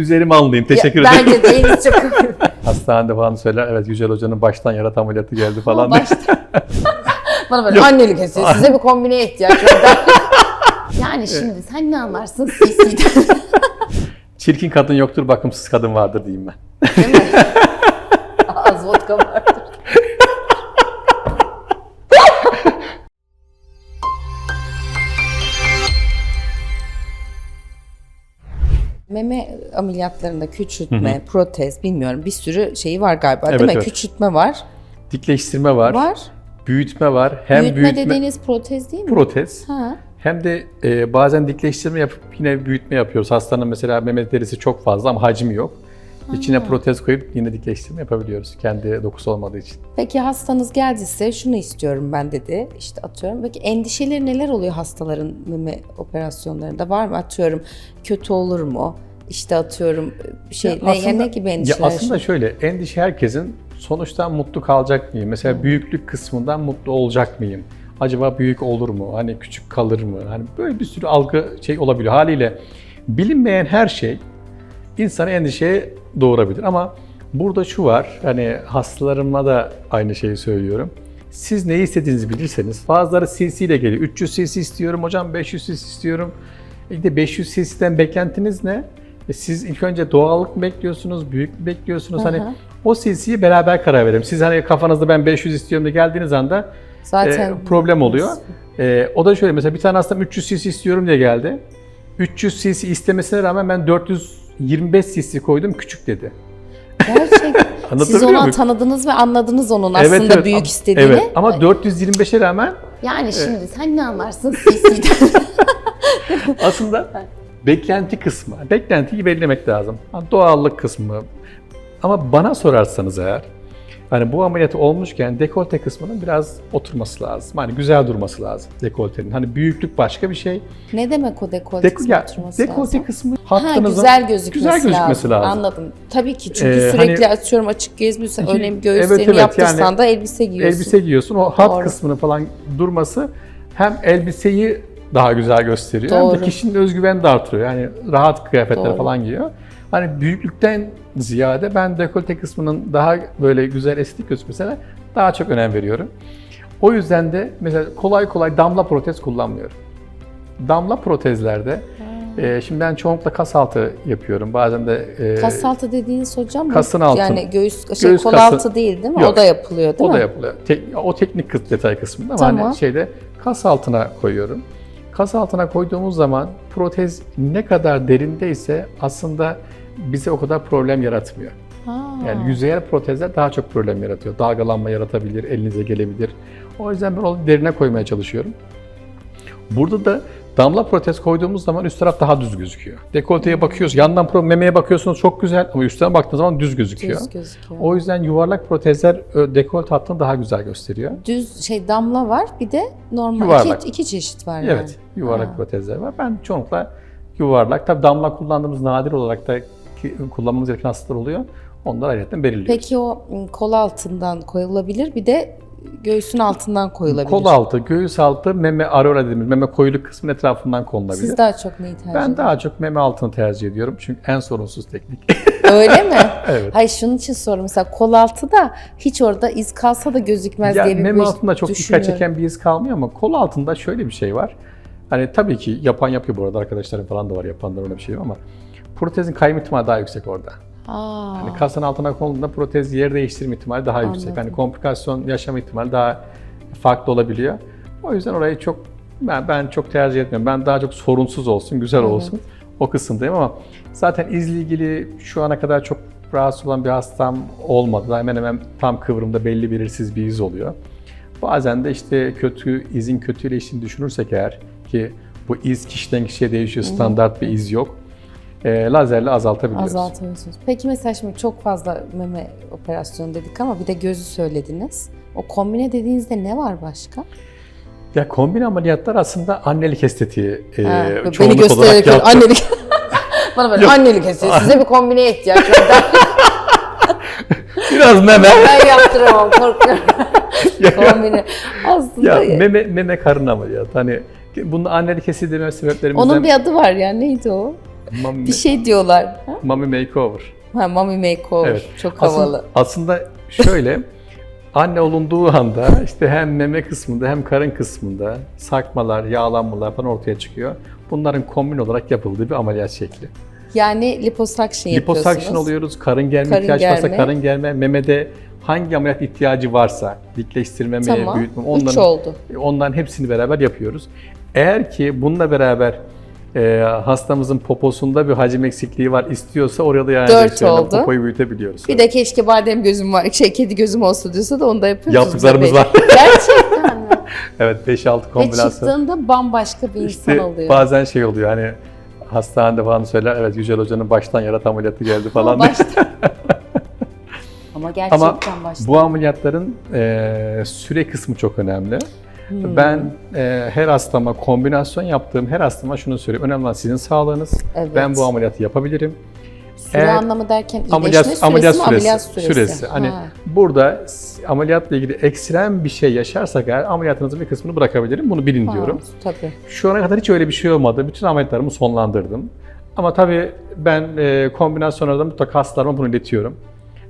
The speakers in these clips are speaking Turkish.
Üzerime almayayım. Teşekkür Ya, ederim. Bence değiliz çok. Hastanede falan söyler. Evet Yücel Hoca'nın baştan yarat ameliyatı geldi falan. Başta. Bana böyle Yok. annelik esiyor. Size bir kombine ihtiyaç var. yani şimdi sen ne anlarsın CC'den Çirkin kadın yoktur, bakımsız kadın vardır diyeyim ben. değil mi? Az vodka vardır. Ameliyatlarında küçültme, protez bilmiyorum bir sürü şeyi var galiba değil Evet, mi? evet. Küçültme var. Dikleştirme var, Var. büyütme var. Hem büyütme, büyütme, dediğiniz protez değil mi? protez. ha. Hem de e, bazen dikleştirme yapıp yine büyütme yapıyoruz. Hastanın mesela meme derisi çok fazla ama hacmi yok. İçine protez koyup yine dikleştirme yapabiliyoruz. Kendi dokusu olmadığı için. Peki hastanız geldiyse şunu istiyorum ben dedi. İşte atıyorum. Peki endişeleri neler oluyor hastaların meme operasyonlarında? Var mı atıyorum kötü olur mu? İşte atıyorum şey Ya ne, aslında- ya ne gibi Ya endişeler? aslında şöyle, endişe herkesin sonuçta mutlu kalacak mıyım? Mesela büyüklük kısmından mutlu olacak mıyım? Acaba büyük olur mu? Hani küçük kalır mı? Hani böyle bir sürü algı şey olabiliyor. Haliyle bilinmeyen her şey insanı endişeye doğurabilir. Ama burada şu var, hani hastalarıma da aynı şeyi söylüyorum. Siz neyi istediğinizi bilirseniz, bazıları cc ile geliyor. 300 cc istiyorum hocam, 500 cc istiyorum. E de 500 cc'den beklentiniz ne? E siz ilk önce doğallık mı bekliyorsunuz, büyük mü bekliyorsunuz? Hı hı. Hani o cc'yi beraber karar verelim. Siz hani kafanızda ben 500 istiyorum da geldiğiniz anda Zaten e, problem oluyor. E, o da şöyle mesela bir tane hastam 300 cc istiyorum diye geldi. 300 cc istemesine rağmen ben 425 cc koydum küçük dedi. Gerçek. Siz onu muyum? tanıdınız ve anladınız onun aslında büyük Ama- istediğini. Evet ama 425'e rağmen Yani şimdi sen ne anlarsın CC'den? aslında beklenti kısmı. Beklentiyi belirlemek lazım. Ha, Doğallık kısmı. Ama bana sorarsanız eğer hani bu ameliyatı olmuşken dekolte kısmının biraz oturması lazım. Hani güzel durması lazım dekoltenin. Hani büyüklük başka bir şey. ne demek o dekolte Deko, kısmı ya, oturması dekolte lazım? kısmı Ha, hattınızın güzel gözükmesi, güzel gözükmesi lazım. Anladım. Tabii ki çünkü Ee, sürekli hani- atıyorum açık gezmiyorsan, önemli evet, göğüslerini evet, yaptırsan yani da elbise giyiyorsun. elbise giyiyorsun. O hat Doğru. kısmını falan durması hem elbiseyi daha güzel gösteriyor hem Doğru. de kişinin özgüveni de artırıyor. Yani rahat kıyafetler Doğru. falan giyiyor. Hani büyüklükten ziyade ben dekolte kısmının daha böyle güzel estetik gözükmesine daha çok önem veriyorum. O yüzden de mesela kolay kolay damla protez kullanmıyorum. Damla protezlerde e, şimdi ben çoğunlukla kas altı yapıyorum. Bazen de e, Kas altı dediğiniz hocam kasın altı. Yani göğüs, şey, Göğüs kol kası- altı değil değil mi? Yok. O da yapılıyor değil o mi? da yapılıyor. Tek- o teknik detay kısmında ama Tamam. hani şeyde kas altına koyuyorum. Kas altına koyduğumuz zaman protez ne kadar derindeyse aslında bize o kadar problem yaratmıyor. Ha. Yani yüzeyel protezler daha çok problem yaratıyor. Dalgalanma yaratabilir, elinize gelebilir. O yüzden ben onu derine koymaya çalışıyorum. Burada da damla protez koyduğumuz zaman üst taraf daha düz gözüküyor. Dekolteye bakıyoruz, yandan pro memeye bakıyorsunuz çok güzel ama üstten baktığınız zaman düz gözüküyor. Düz gözüküyor. O yüzden yuvarlak protezler dekolte hattını daha güzel gösteriyor. Düz şey damla var bir de normal Yuvarlak. iki, iki çeşit var yani. Evet, yuvarlak Ha. protezler var. Ben çoğunlukla yuvarlak. Tabii damla kullandığımız nadir olarak da ki- kullanmamız gereken hastalar oluyor. Onları ayrıca belirliyoruz. Peki o m, kol altından koyulabilir bir de göğsün altından koyulabilir. Kol altı, göğüs altı, meme areola dediğimiz meme koyuluk kısmının etrafından konulabilir. Siz daha çok neyi tercih ben ediyorsunuz? daha çok meme altını tercih ediyorum çünkü en sorunsuz teknik. Öyle mi? Evet. Hayır şunun için sordum. Mesela kol altı da hiç orada iz kalsa da gözükmez ya diye bir meme altında çok dikkat çeken bir iz kalmıyor ama kol altında şöyle bir şey var. Hani tabii ki yapan yapıyor bu arada arkadaşlarım falan da var yapanlar öyle bir şey ama protezin kayma ihtimali daha yüksek orada. Aa, Hani kasın altına konulduğunda protez yer değiştirme ihtimali daha yüksek. Anladım. Hani komplikasyon yaşama ihtimali daha farklı olabiliyor. O yüzden orayı çok ben, ben çok tercih etmiyorum. Ben daha çok sorunsuz olsun, güzel Evet. olsun. O kısımdayım ama zaten izle ilgili şu ana kadar çok rahatsız olan bir hastam olmadı. Hemen hemen tam kıvrımda belli belirsiz bir iz oluyor. Bazen de işte kötü izin kötüyle işini düşünürsek eğer ki bu iz kişiden kişiye değişiyor. Standart bir iz yok. E, lazerle azaltabiliyoruz. azaltıyorsunuz. Peki mesela şimdi çok fazla meme operasyonu dedik ama bir de gözü söylediniz. O kombine dediğinizde ne var başka? Ya kombin ameliyatlar aslında annelik estetiği e, Ha, beni çoğunluk olarak göstererek yaptı. annelik. Bana böyle Yok. annelik esiyor. Size bir kombine ihtiyaç var. Biraz meme. ben yaptıramam korkuyorum. ya, kombine. Aslında ya meme, meme karın ameliyatı. Hani bunun annelik estetiği deme sebeplerimizden onun bir adı var ya neydi o? Mami, Bir şey diyorlar. Ha? mami makeover. Ha, mommy makeover. Evet. Çok Aslında- havalı. Aslında şöyle anne olunduğu anda işte hem meme kısmında hem karın kısmında sarkmalar, yağlanmalar falan ortaya çıkıyor. Bunların kombin olarak yapıldığı bir ameliyat şekli. Yani liposuction yapıyorsunuz. Liposuction oluyoruz, karın germe Karın ihtiyaç varsa germe. karın germe, memede hangi ameliyat ihtiyacı varsa, dikleştirme Tamam. büyütme, onların, onların hepsini beraber yapıyoruz. Eğer ki bununla beraber e, hastamızın poposunda bir hacim eksikliği var istiyorsa oraya da yani Dört oldu. popoyu büyütebiliyoruz. Bir de keşke badem gözüm var, şey kedi gözüm olsa diyorsa da onu da yapıyoruz. Yaptıklarımız var. Gerçekten mi? Evet 5-6 Ve kombinasyon. çıktığında bambaşka bir insan İşte oluyor. bazen şey oluyor hani hastanede falan söyler evet Yücel Hoca'nın baştan yarat ameliyatı geldi falan. Ama başta. Ama gerçekten Ama başta. bu ameliyatların e, süre kısmı çok önemli. Hmm. Ben e, her hastama kombinasyon yaptığım her hastama şunu söylüyorum. Önemli olan sizin sağlığınız. Evet. Ben bu ameliyatı yapabilirim. Süre eğer- anlamı derken Ameliyat, süresi ameliyat mi? süresi, Ameliyat süresi. süresi. Hani Ha. burada ameliyatla ilgili ekstrem bir şey yaşarsak eğer ameliyatınızın bir kısmını bırakabilirim. Bunu bilin Ha, diyorum. Tabii. Şu ana kadar hiç öyle bir şey olmadı. Bütün ameliyatlarımı sonlandırdım. Ama tabii ben e, kombinasyonlarda mutlaka hastalarıma bunu iletiyorum.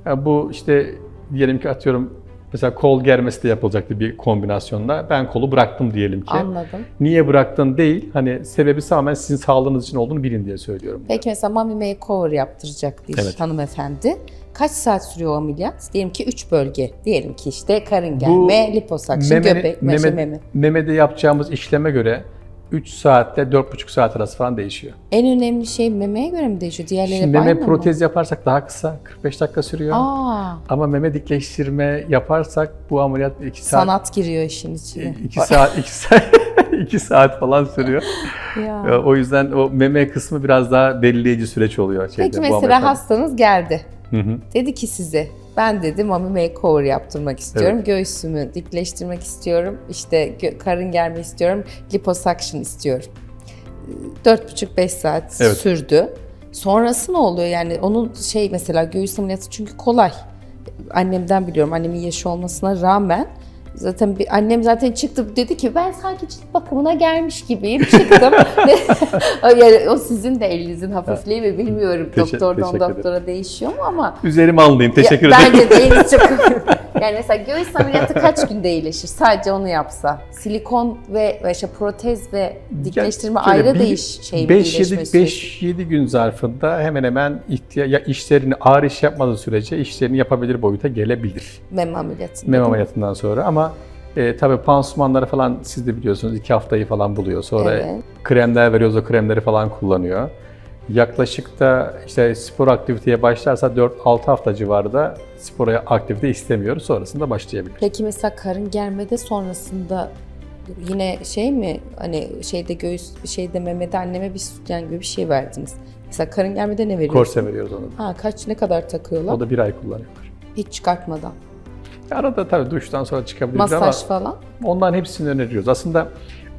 Yani bu işte diyelim ki atıyorum mesela kol germesi de yapılacaktı bir kombinasyonla. Ben kolu bıraktım diyelim ki. Anladım. Niye bıraktın değil, hani sebebi tamamen sizin sağlığınız için olduğunu bilin diye söylüyorum. Peki mesela mommy makeover yaptıracak bir Evet. hanımefendi. Kaç saat sürüyor o ameliyat? Diyelim ki 3 bölge. Diyelim ki işte karın germe, liposuction, memeni- göbek, meme- meme. memede yapacağımız işleme göre 3 saatte 4,5 saat arası falan değişiyor. En önemli şey memeye göre mi değişiyor? Diğerleri Şimdi meme aynı mı? protez yaparsak daha kısa, 45 dakika sürüyor. Aa, Ama meme dikleştirme yaparsak bu ameliyat 2 saat sanat giriyor işin içine. 2 saat 2 saat 2 saat falan sürüyor. Ya. Ee, O yüzden o meme kısmı biraz daha belirleyici süreç oluyor. Şeyde, Peki mesela hastanız geldi. Hı hı. Dedi ki size ben dedi mommy makeover yaptırmak istiyorum. Göğsümü dikleştirmek istiyorum. İşte karın germe istiyorum. Liposuction istiyorum. 4,5-5 saat Evet. sürdü. Sonrası ne oluyor? Yani onun şey mesela göğüs ameliyatı çünkü kolay. Annemden biliyorum. Annemin yaşı olmasına rağmen Zaten bir, annem zaten çıktı dedi ki ben sanki cilt bakımına gelmiş gibiyim çıktım. yani o sizin de elinizin hafifliği mi bilmiyorum. Teşe- Doktordan doktora değişiyor mu ama Üzerime almayayım. Teşekkür ya, ederim. Bence değiliz çok. yani mesela göğüs ameliyatı kaç günde iyileşir? Sadece onu yapsa. Silikon ve işte protez ve dikleştirme Şöyle ayrı bir- değiş şey mi? beş iyileşme yedi- süresi? 5-7 gün zarfında hemen hemen ihtiya- ya işlerini ağır iş yapmadığı sürece işlerini yapabilir boyuta gelebilir. Meme ameliyatı. Meme ameliyatından sonra ama e, tabii pansumanları falan siz de biliyorsunuz 2 haftayı falan buluyor. Sonra Evet. kremler veriyoruz o kremleri falan kullanıyor. Yaklaşık da işte spor aktiviteye başlarsa 4-6 hafta civarında spora aktivite istemiyoruz. Sonrasında başlayabilir. Peki mesela karın germede sonrasında yine şey mi hani şeyde göğüs şeyde memede anneme bir sütyen gibi bir şey verdiniz. Mesela karın germede ne veriyorsunuz? Korse veriyoruz onu. da. Ha kaç ne kadar takıyorlar? O da bir ay kullanıyorlar. Hiç çıkartmadan. Arada tabii duştan sonra çıkabilir Masaj ama falan. onların hepsini öneriyoruz. Aslında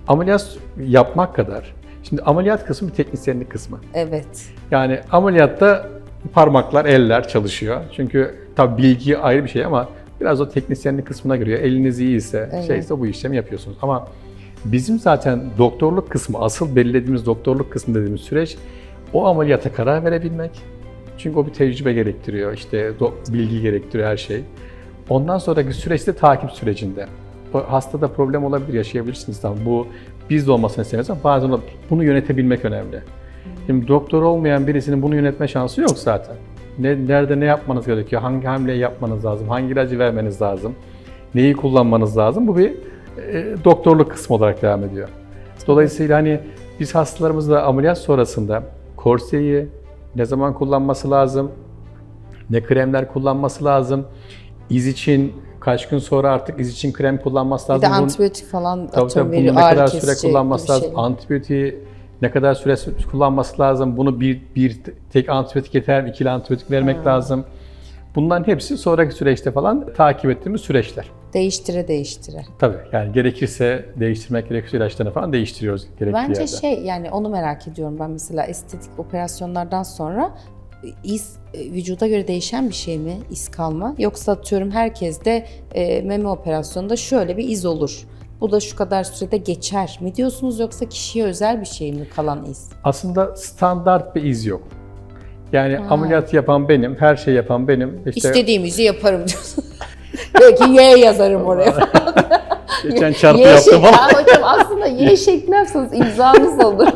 ameliyat yapmak kadar, şimdi ameliyat kısmı bir teknisyenlik kısmı. Evet. Yani ameliyatta parmaklar, eller çalışıyor. Çünkü tabii bilgi ayrı bir şey ama biraz o teknisyenlik kısmına giriyor. Eliniz iyiyse, Evet. şeyse bu işlemi yapıyorsunuz. Ama bizim zaten doktorluk kısmı, asıl belirlediğimiz doktorluk kısmı dediğimiz süreç o ameliyata karar verebilmek. Çünkü o bir tecrübe gerektiriyor, işte bilgi gerektiriyor her şey. Ondan sonraki süreçte takip sürecinde. Hastada problem olabilir, yaşayabilirsiniz. Tamam. Bu biz de olmasını istemiyoruz ama bazen bunu yönetebilmek önemli. Şimdi doktor olmayan birisinin bunu yönetme şansı yok zaten. Ne, nerede ne yapmanız gerekiyor, hangi hamleyi yapmanız lazım, hangi ilacı vermeniz lazım, neyi kullanmanız lazım. Bu bir e, doktorluk kısmı olarak devam ediyor. Dolayısıyla hani biz hastalarımızla ameliyat sonrasında korseyi ne zaman kullanması lazım, ne kremler kullanması lazım, iz için kaç gün sonra artık iz için krem kullanması Bir lazım. de Bunun- antibiyotik falan Tabii tabii bunu ne kadar süre kullanması lazım, şeyler. antibiyotiği ne kadar süre kullanması lazım, bunu bir, bir tek antibiyotik yeter, ikili antibiyotik vermek lazım. Bunların hepsi sonraki süreçte falan takip ettiğimiz süreçler. Değiştire değiştire. Tabii yani gerekirse değiştirmek gerekirse ilaçlarını falan değiştiriyoruz gerektiği Bence yerde. şey yani onu merak ediyorum ben mesela estetik operasyonlardan sonra iz e, vücuda göre değişen bir şey mi iz kalma yoksa atıyorum herkeste e, meme operasyonunda şöyle bir iz olur. bu da şu kadar sürede geçer mi diyorsunuz yoksa kişiye özel bir şey mi kalan iz? Aslında standart bir iz yok. Yani ameliyat yapan benim, her şey yapan benim. İşte İstediğimizi yaparım diyorsun. Belki Y yazarım oraya. geçen çarpı yaptım ama Ha, hocam aslında Y şekli yapsanız imzanız olur.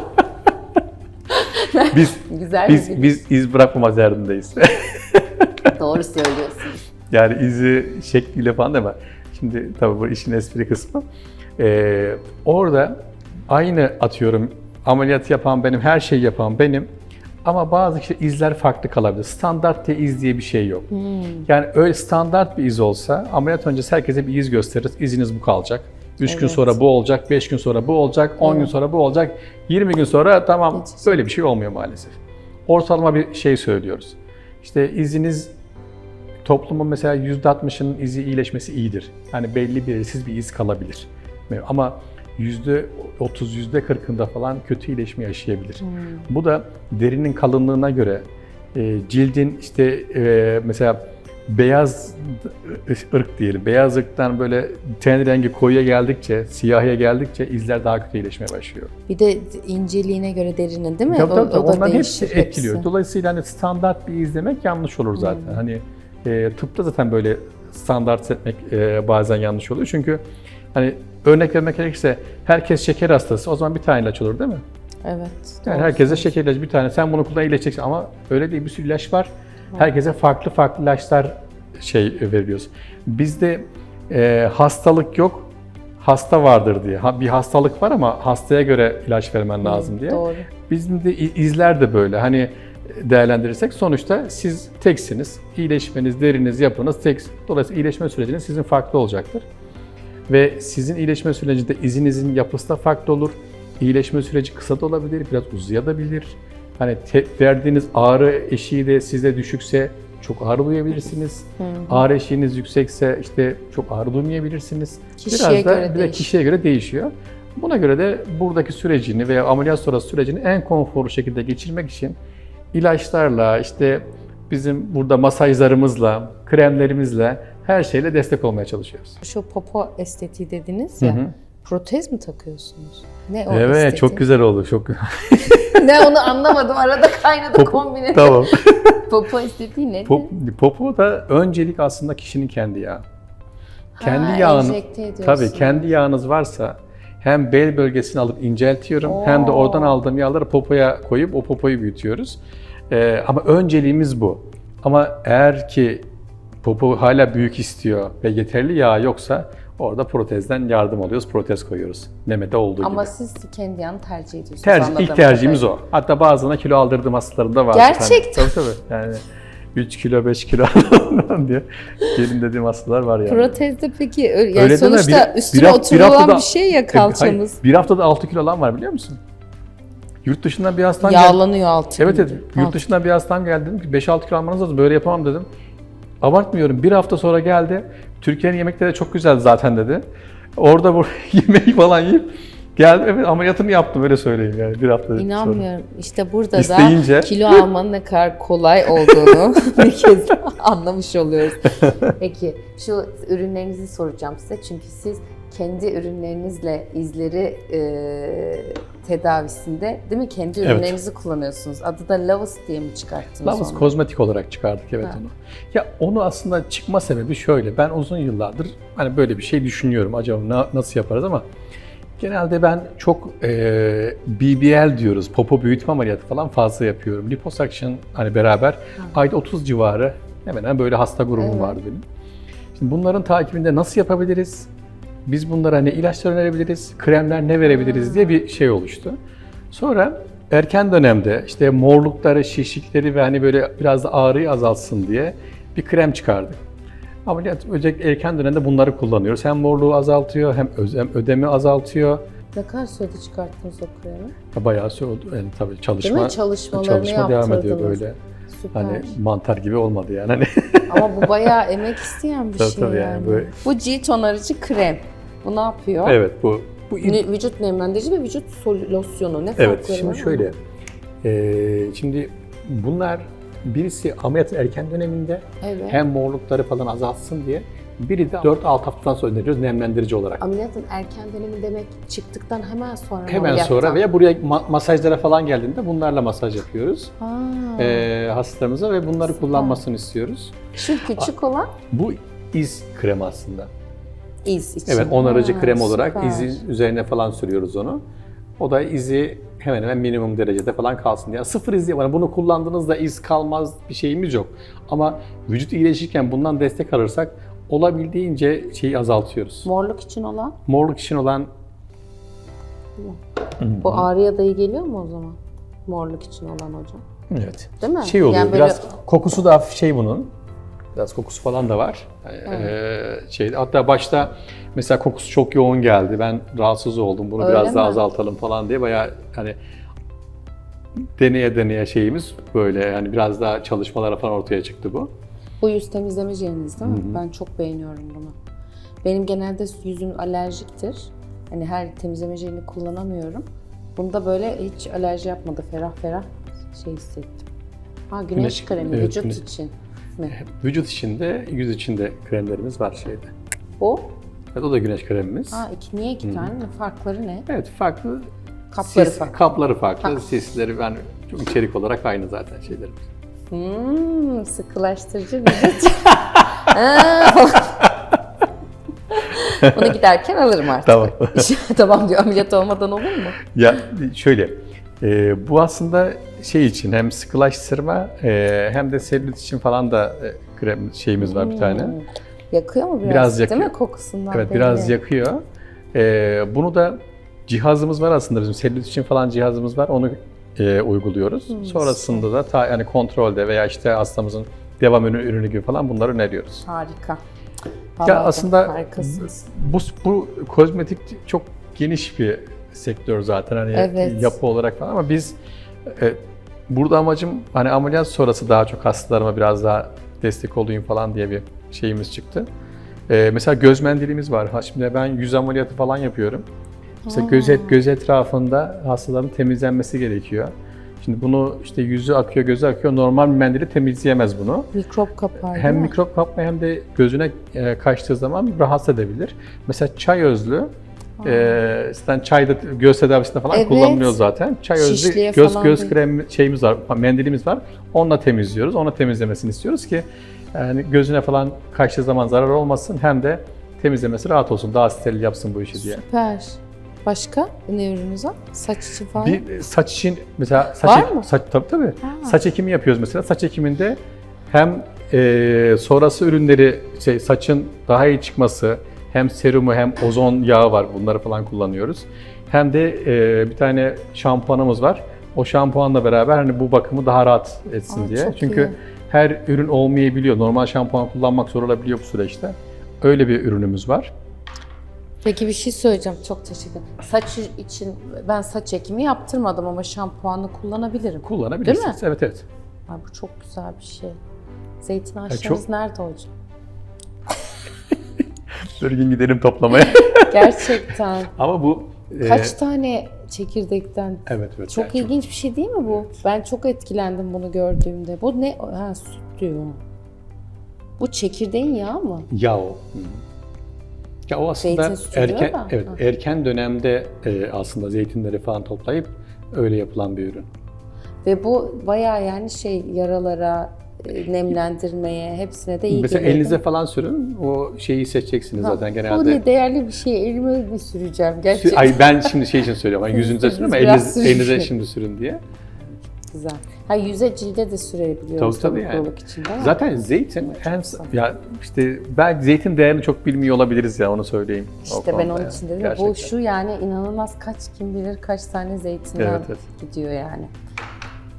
biz Güzel biz bir biz iz bırakmamaz derdindeyiz. Doğru söylüyorsunuz. yani izi şekliyle falan deme. Şimdi tabii bu işin espri kısmı. Ee, orada aynı atıyorum ameliyat yapan benim, her şeyi yapan benim. Ama bazı işte izler farklı kalabilir. Standart diye iz diye bir şey yok. Yani öyle standart bir iz olsa ameliyat öncesi herkese bir iz gösteririz. İziniz bu kalacak. 3 gün Evet. sonra bu olacak, 5 gün sonra bu olacak, 10 gün sonra bu olacak, 20 gün sonra tamam Geçecek. böyle bir şey olmuyor maalesef. Ortalama bir şey söylüyoruz. İşte iziniz toplumun mesela %60'ının izi iyileşmesi iyidir. Yani belli bir siz bir iz kalabilir. Ama %30, %40'ında falan kötü iyileşme yaşayabilir. Bu da derinin kalınlığına göre e, cildin işte e, mesela beyaz ırk diyelim. Beyaz ırktan böyle ten rengi koyuya geldikçe, siyahıya geldikçe izler daha kötü iyileşmeye başlıyor. Bir de inceliğine göre derinin değil mi? Tabii, O- tabii, o da Onların hepsi etkiliyor. Dolayısıyla hani standart bir izlemek yanlış olur zaten. Hani e, tıpta zaten böyle standart etmek e, bazen yanlış oluyor. Çünkü hani örnek vermek gerekirse herkes şeker hastası o zaman bir tane ilaç olur değil mi? Evet. Yani doğru herkese şeker ilacı bir tane. Sen bunu kullan iyileşeceksin ama öyle değil bir sürü ilaç var. Herkese farklı farklı ilaçlar şey veriyoruz. Bizde e, hastalık yok, hasta vardır diye. Ha, bir hastalık var ama hastaya göre ilaç vermen lazım diye. Doğru. Bizim de izler de böyle. Hani değerlendirirsek sonuçta siz teksiniz. İyileşmeniz, deriniz, yapınız tek. Dolayısıyla iyileşme süreciniz sizin farklı olacaktır. Ve sizin iyileşme sürecinde izinizin yapısı da farklı olur. İyileşme süreci kısa da olabilir, biraz uzayabilir. Hani te- verdiğiniz ağrı eşiği de size düşükse çok ağrı duyabilirsiniz. Ağrı eşiğiniz yüksekse işte çok ağrı duymayabilirsiniz. Kişiye biraz da göre bir de kişiye göre değişiyor. Buna göre de buradaki sürecini veya ameliyat sonrası sürecini en konforlu şekilde geçirmek için ilaçlarla, işte bizim burada masajlarımızla, kremlerimizle her şeyle destek olmaya çalışıyoruz. Şu popo estetiği dediniz Hı ya. hı. Protez mi takıyorsunuz? Ne o Evet, estetiği? çok güzel oldu. Çok ne onu anlamadım. Arada kaynadı Pop- kombine. Tamam. Popo estetiği nedir? Pop, popo da öncelik aslında kişinin kendi yağı. Kendi Ha, yağını tabii kendi yağınız varsa hem bel bölgesini alıp inceltiyorum hem de Oo. oradan aldığım yağları popoya koyup o popoyu büyütüyoruz. Ee, ama önceliğimiz bu. Ama eğer ki popo hala büyük istiyor ve yeterli yağ yoksa orada protezden yardım alıyoruz, protez koyuyoruz. Memede olduğu Ama gibi. siz kendi yanı tercih ediyorsunuz. Tercih, ilk tercihimiz o. Hatta bazılarına kilo aldırdığım hastalarım da var. Gerçekten? Tabii tabii. Yani 3 kilo 5 kilo diye gelin dediğim hastalar var yani. Protezde peki yani Öyle sonuçta bir- üstüne bir hafta- bir oturulan haftada- bir şey ya E, kalçamız. hayır, bir haftada 6 kilo olan var biliyor musun? Yurt dışından bir hastam geldi. Yağlanıyor altı. Evet evet. Yurt dışından bir hastam geldi. Dedim ki 5-6 kilo almanız lazım. Böyle yapamam dedim. Abartmıyorum. Bir hafta sonra geldi. Türkiye'nin yemekleri çok güzeldi zaten dedi. Orada bu yemeği falan yiyip geldi. Evet ameliyatını yaptım öyle söyleyeyim yani bir hafta sonra. İnanmıyorum. İşte burada İsteyince- da kilo almanın ne kadar kolay olduğunu bir kez anlamış oluyoruz. Peki şu ürünlerinizi soracağım size çünkü siz kendi ürünlerinizle izleri e, tedavisinde değil mi? Kendi Evet. ürünlerinizi kullanıyorsunuz. Adı da Lavus diye mi çıkarttınız Lavuz onu? kozmetik olarak çıkardık evet Ha. onu. Ya onu aslında çıkma sebebi şöyle. Ben uzun yıllardır hani böyle bir şey düşünüyorum. Acaba na- nasıl yaparız ama genelde ben çok e, BBL diyoruz. Popo büyütme ameliyatı falan fazla yapıyorum. Liposuction hani beraber ayda 30 civarı hemen hemen böyle hasta grubum Evet. vardı benim. Şimdi bunların takibinde nasıl yapabiliriz? Biz bunlara ne ilaçlar önerebiliriz, kremler ne verebiliriz diye bir şey oluştu. Sonra erken dönemde işte morlukları, şişlikleri ve hani böyle biraz da ağrıyı azaltsın diye bir krem çıkardık. Ameliyat özellikle erken dönemde bunları kullanıyoruz. Hem morluğu azaltıyor hem ödemi azaltıyor. Ne kadar sürede çıkarttınız o kremi? Ya Bayağı oldu. Yani tabii çalışma, Değil mi? Çalışmalarını çalışma devam ediyor böyle. Süper. Hani mantar gibi olmadı yani. Hani Ama bu bayağı emek isteyen bir Tabii, şey tabii yani. yani böyle- Bu cilt onarıcı krem. Bu ne yapıyor? evet bu bu Ne- vücut nemlendirici ve vücut sol- losyonu. Ne Evet, farkları şimdi var? şöyle. Ee, şimdi bunlar birisi ameliyatın erken döneminde Evet. hem morlukları falan azaltsın diye Biri de 4-6 haftadan sonra öneriyoruz nemlendirici olarak. Ameliyatın erken dönemi demek çıktıktan hemen sonra Hemen ameliyattan? sonra veya buraya ma- masajlara falan geldiğinde bunlarla masaj yapıyoruz Ha. ee, hastalarımıza ve bunları Süper. kullanmasını istiyoruz. Şu küçük olan Bu iz krem aslında. İz için. Evet, onarıcı Ha, krem olarak izin üzerine falan sürüyoruz onu. O da izi hemen hemen minimum derecede falan kalsın diye. Sıfır iz diye var. Bunu kullandığınızda iz kalmaz bir şeyimiz yok. Ama vücut iyileşirken bundan destek alırsak olabildiğince şeyi azaltıyoruz. Morluk için olan Morluk için olan bu ağrıya dayı geliyor mu o zaman? Morluk için olan hocam. evet. Değil mi? Şey oluyor Yani böyle- biraz kokusu da hafif şey bunun. Biraz kokusu falan da var. Ee, şey hatta başta mesela kokusu çok yoğun geldi. Ben rahatsız oldum. Bunu Öyle biraz daha mi? azaltalım falan diye bayağı hani deneye deneye şeyimiz böyle yani biraz daha çalışmalara falan ortaya çıktı bu. Bu yüz temizleme jeliniz değil mi? Ben çok beğeniyorum bunu. Benim genelde yüzüm alerjiktir. Hani her temizleme jelini kullanamıyorum. Bunda böyle hiç alerji yapmadı. Ferah ferah şey hissettim. Ha güneş, Güneş- kremi evet, vücut güneş- için mi? Vücut içinde, yüz içinde kremlerimiz var şeyde. Bu? Evet, o da güneş kremimiz. Ha iki, niye iki tane? Farkları ne? Evet farklı. Kapları sis- farklı. Kapları farklı. Ha. Sisleri ben çok içerik olarak aynı zaten şeylerimiz. Hmm, sıkılaştırıcı vücut. Bunu giderken alırım artık. Tamam. tamam diyor ameliyat olmadan olur mu? Ya şöyle, e, bu aslında şey için hem sıkılaştırma e, hem de selülit için falan da e, krem şeyimiz var bir tane. Hmm. Yakıyor mu biraz? Biraz Değil yakıyor. mi kokusundan Evet belli. biraz yakıyor. E, bunu da cihazımız var aslında bizim selülit için falan cihazımız var. Onu e, uyguluyoruz. Hmm, Sonrasında da ta, yani kontrolde veya işte hastamızın devam ürünü, ürünü gibi falan bunları öneriyoruz. Harika. Ya Vallahi aslında harikasınız. bu, bu kozmetik çok geniş bir sektör zaten hani Evet. yapı olarak falan ama biz e, burada amacım hani ameliyat sonrası daha çok hastalarıma biraz daha destek olayım falan diye bir şeyimiz çıktı. E, mesela göz mendilimiz var. Ha, Şimdi ben yüz ameliyatı falan yapıyorum. Mesela göz, et, göz etrafında hastaların temizlenmesi gerekiyor. Şimdi bunu işte yüzü akıyor, gözü akıyor. Normal bir mendili temizleyemez bunu. Mikrop kapar Hem mikrop kapma hem de gözüne e, kaçtığı zaman rahatsız edebilir. Mesela çay özlü, e, zaten çayda göz tedavisinde falan Evet. kullanılıyor zaten. Çay özlü göz falan göz kremi şeyimiz var, mendilimiz var. Onunla temizliyoruz. Onunla temizlemesini istiyoruz ki yani gözüne falan kaçtığı zaman zarar olmasın hem de temizlemesi rahat olsun. Daha steril yapsın bu işi diye. Süper. Başka ne ürününüz var? Saç için falan. Bir e, saç için mesela saç Var mı? saç tabii tabii. Ha. Saç ekimi yapıyoruz mesela. Saç ekiminde hem e, sonrası ürünleri şey saçın daha iyi çıkması hem serumu hem ozon yağı var. Bunları falan kullanıyoruz. Hem de e, bir tane şampuanımız var. O şampuanla beraber hani bu bakımı daha rahat etsin Aa, diye. Çünkü iyi. her ürün olmayabiliyor. Normal şampuan kullanmak zor olabiliyor bu süreçte. Öyle bir ürünümüz var. Peki bir şey söyleyeceğim. Çok teşekkür ederim. Saç için ben saç ekimi yaptırmadım ama şampuanı kullanabilirim. Kullanabilirsiniz. Değil mi? Evet evet. Ay, bu çok güzel bir şey. Zeytin ağaçlarınız çok- nerede hocam? Bir gün gidelim toplamaya. Gerçekten. Ama bu e, Kaç tane çekirdekten? Evet evet. Çok yani ilginç bir şey değil mi bu? Ben çok etkilendim bunu gördüğümde. Bu ne? Ha süt diyor. Bu çekirdeğin yağı mı? Ya o. Ya o aslında erken da. evet Ha. erken dönemde e, aslında zeytinleri falan toplayıp öyle yapılan bir ürün. Ve bu bayağı yani şey yaralara, e, nemlendirmeye hepsine de iyi Mesela geliyor. elinize falan sürün. O şeyi seçeceksiniz zaten Bu genelde. ne değerli bir şey. Elime mi süreceğim gerçekten? Ay ben şimdi şey için söylüyorum. Hani yüzünüze sürün ama eliniz, elinize şimdi sürün diye. Güzel. Ha yüze cilde de sürebiliyoruz Tabii, tabii yani. için değil mi? Zaten zeytin en ya işte belki zeytin değerini çok bilmiyor olabiliriz ya onu söyleyeyim. İşte ben onun için dedim Gerçekten. bu şu yani inanılmaz kaç kim bilir kaç tane zeytinden Evet, evet. gidiyor yani.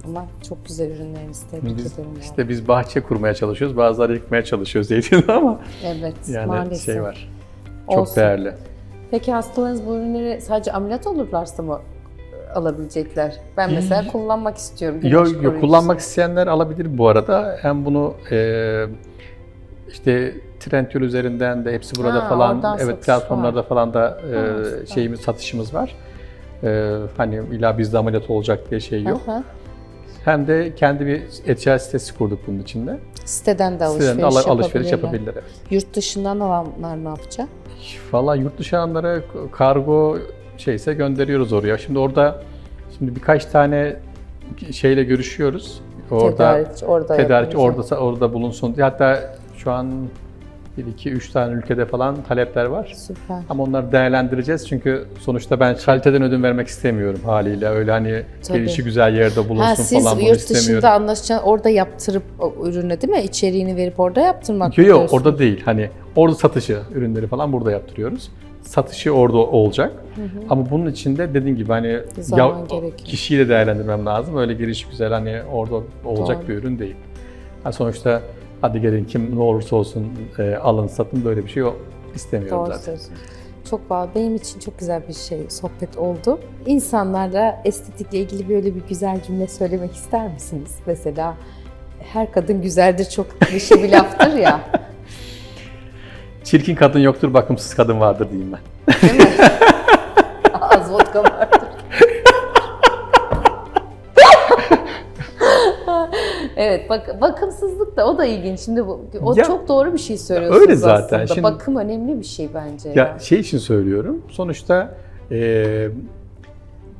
Ama çok güzel ürünleriniz tebrik Biz, ederim. işte biz bahçe kurmaya çalışıyoruz. Bazıları yıkmaya çalışıyor zeytini ama evet yani maalesef. şey var. Çok Olsun. değerli. Peki hastalarınız bu ürünleri sadece ameliyat olurlarsa mı e, alabilecekler? Ben mesela kullanmak istiyorum. Yok yok kullanmak isteyenler alabilir bu arada. Hem bunu e, işte Trendyol üzerinden de hepsi burada Ha, falan evet platformlarda var. falan da e, Ha, şeyimiz satışımız var. E, hani illa bizde ameliyat olacak diye şey yok. Aha. Hem de kendi bir e-ticaret sitesi kurduk bunun içinde. Siteden de alışveriş, Siteden de al- alışveriş yapabilirler. Evet. Yurt dışından alanlar ne yapacak? Valla yurt dışı alanlara kargo şeyse gönderiyoruz oraya. Şimdi orada şimdi birkaç tane şeyle görüşüyoruz. Orada Tedarikçi orada yapılacak. orada orada bulunsun. Hatta şu an 1 2 3 tane ülkede falan talepler var. Süper. Ama onları değerlendireceğiz çünkü sonuçta ben kaliteden ödün vermek istemiyorum haliyle. Öyle hani Tabii. gelişi güzel yerde bulunsun Ha, siz falan bunu yurt istemiyorum. dışında anlaşacaksınız, orada yaptırıp o ürünü değil mi? İçeriğini verip orada yaptırmak Yok yok orada değil. Hani orada satışı, ürünleri falan burada yaptırıyoruz. Satışı orada olacak. Ama bunun için de dediğim gibi hani Zaman ya, gerekiyor. kişiyi de değerlendirmem lazım. Öyle giriş güzel hani orada olacak Doğru. bir ürün değil. Ha, sonuçta hadi gelin kim ne olursa olsun e, alın satın böyle bir şey yok. istemiyorum Doğru zaten. Çok bağlı. Benim için çok güzel bir şey, sohbet oldu. İnsanlarla estetikle ilgili böyle bir güzel cümle söylemek ister misiniz? Mesela her kadın güzeldir çok klişe bir laftır ya. Çirkin kadın yoktur, bakımsız kadın vardır diyeyim ben. Değil mi? Az vodka vardır. Evet, bak, bakımsızlık da o da ilginç. Şimdi bu, o Ya, çok doğru bir şey söylüyorsunuz öyle zaten. aslında. Şimdi- Bakım önemli bir şey bence. Ya şey için söylüyorum. Sonuçta e,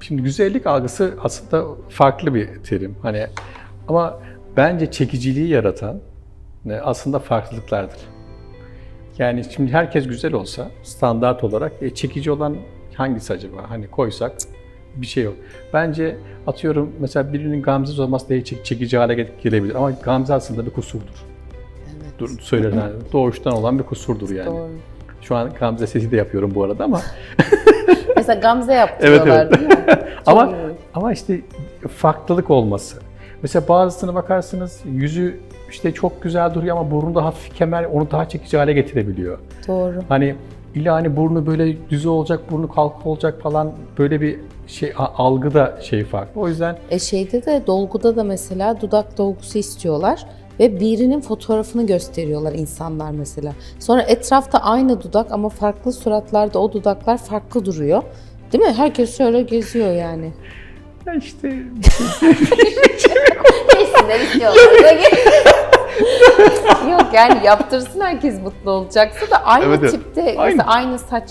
şimdi güzellik algısı aslında farklı bir terim. Hani ama bence çekiciliği yaratan ne, aslında farklılıklardır. Yani şimdi herkes güzel olsa standart olarak e, çekici olan hangisi acaba? Hani koysak bir şey yok. Bence atıyorum mesela birinin gamsız olması diye çek- çekici hale gel- gelebilir ama gamze aslında bir kusurdur. Evet. Dur, söylenir yani. Doğuştan olan bir kusurdur yani. Doğru. Şu an gamze sesi de yapıyorum bu arada ama Mesela Gamze yaptırıyorlar Evet, değil mi? Çok ama iyi. ama işte farklılık olması. Mesela bazısına bakarsınız yüzü işte çok güzel duruyor ama burnu da hafif kemer onu daha çekici hale getirebiliyor. Doğru. Hani illa hani burnu böyle düz olacak, burnu kalkık olacak falan böyle bir şey algı da şey farklı. O yüzden E şeyde de dolguda da mesela dudak dolgusu istiyorlar ve birinin fotoğrafını gösteriyorlar insanlar mesela. Sonra etrafta aynı dudak ama farklı suratlarda o dudaklar farklı duruyor. Değil mi? Herkes şöyle geziyor yani. ya işte Neyse istiyorlar. Yok yani yaptırsın herkes mutlu olacaksa da aynı Evet, tipte Aynı. mesela aynı saç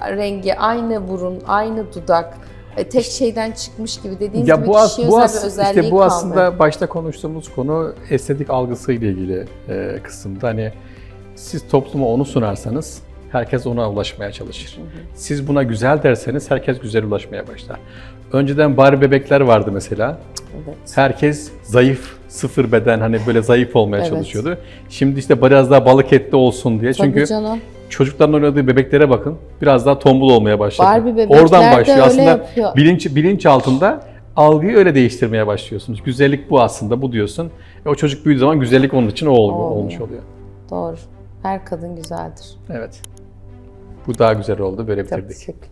rengi, aynı burun, aynı dudak tek şeyden çıkmış gibi dediğiniz ya gibi bu, as, bu, as, bir özelliği işte bu kaldı. aslında başta konuştuğumuz konu estetik algısı ile ilgili e, kısımda. Hani siz topluma onu sunarsanız herkes ona ulaşmaya çalışır. Siz buna güzel derseniz herkes güzel ulaşmaya başlar. Önceden bari bebekler vardı mesela. Evet. Herkes zayıf, sıfır beden hani böyle zayıf olmaya Evet. çalışıyordu. Şimdi işte biraz daha balık etli olsun diye. Tabii Çünkü canım. Çocukların oynadığı bebeklere bakın. Biraz daha tombul olmaya başladı. Barbie bebekler Oradan de başlıyor. öyle Aslında yapıyor. bilinç bilinç altında algıyı öyle değiştirmeye başlıyorsunuz. Güzellik bu aslında bu diyorsun. E, o çocuk büyüdüğü zaman güzellik onun için o ol- Olmuyor. olmuş oluyor. Doğru. Her kadın güzeldir. Evet. Bu daha güzel oldu. Böyle Çok bitirdik. teşekkür